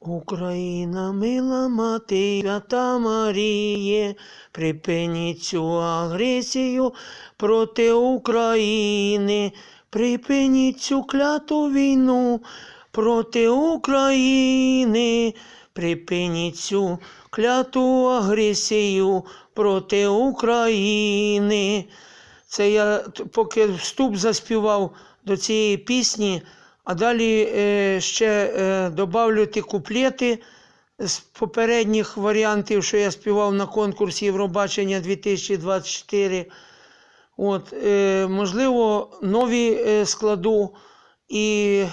Україна, мила мати, свята Маріє, припиніть цю агресію проти України, припиніть цю кляту війну проти України, припиніть цю кляту агресію проти України. Це я поки вступ заспівав до цієї пісні, а далі е, ще е, добавлю ті куплети з попередніх варіантів, що я співав на конкурсі Євробачення 2024. От, е, можливо, нові е, складу і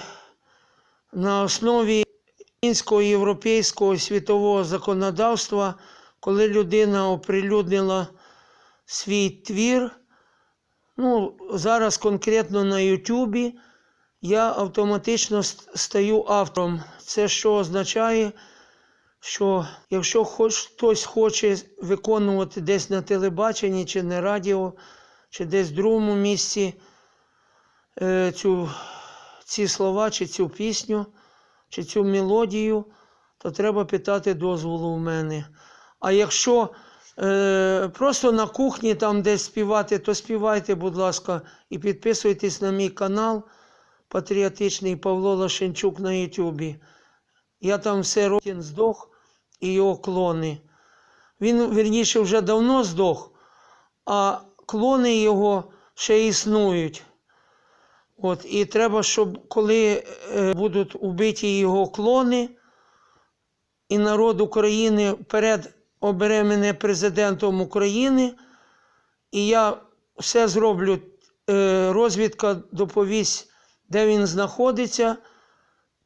на основі українського, європейського, світового законодавства, коли людина оприлюднила свій твір. Ну, зараз конкретно на Ютубі я автоматично стаю автором. Це що означає, що якщо хоч хтось хоче виконувати десь на телебаченні чи на радіо, чи десь в другому місці е, цю, ці слова, чи цю пісню, чи цю мелодію, то треба питати дозволу у мене. А якщо е, просто на кухні там десь співати, то співайте, будь ласка, і підписуйтесь на мій канал Патріотичний Павло Лошенчук на Ютубі. Я там все рокін здох і його клони. Він, вірніше, вже давно здох, а клони його ще існують. От, і треба, щоб коли е, будуть убиті його клони, і народ України вперед обере мене президентом України, і я все зроблю. Е, розвідка доповість, де він знаходиться,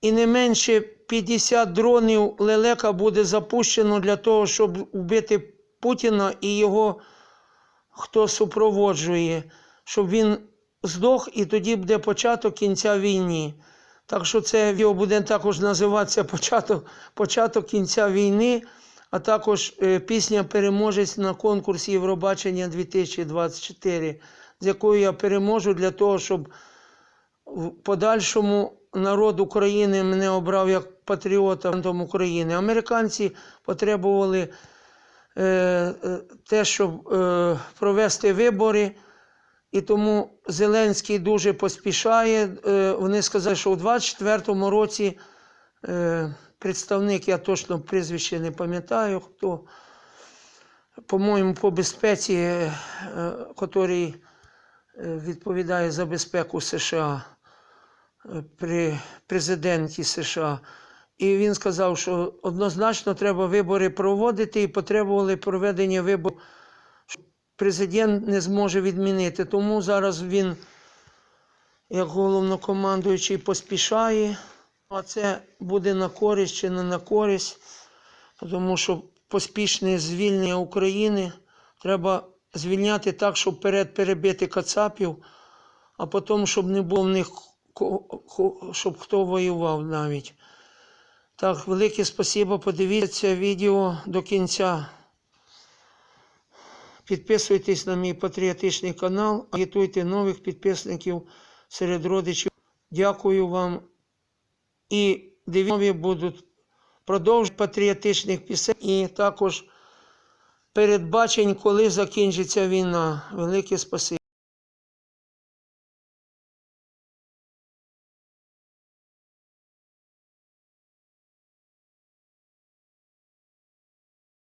і не менше 50 дронів лелека буде запущено для того, щоб вбити Путіна і його, хто супроводжує, щоб він здох, і тоді буде початок кінця війни. Так що це відео буде також називатися початок, початок кінця війни, а також е, пісня Переможець на конкурсі Євробачення 2024, з якою я переможу для того, щоб в подальшому народ України мене обрав як патріота України. Американці потребували е, е, те, щоб е, провести вибори. І тому Зеленський дуже поспішає. Е, Вони сказали, що у 24-му році е, представник, я точно прізвище не пам'ятаю, хто, по-моєму, по безпеці, який відповідає за безпеку США при президенті США. І він сказав, що однозначно треба вибори проводити і потребували проведення виборів президент не зможе відмінити. Тому зараз він, як головнокомандуючий, поспішає. А це буде на користь чи не на користь, тому що поспішне звільнення України треба звільняти так, щоб вперед перебити кацапів, а потім, щоб не було в них, щоб хто воював навіть. Так, велике спасибо. Подивіться відео до кінця. Підписуйтесь на мій патріотичний канал, агітуйте нових підписників серед родичів. Дякую вам. І дивіться, будуть продовж патріотичних пісень і також передбачень, коли закінчиться війна. Велике спасибо.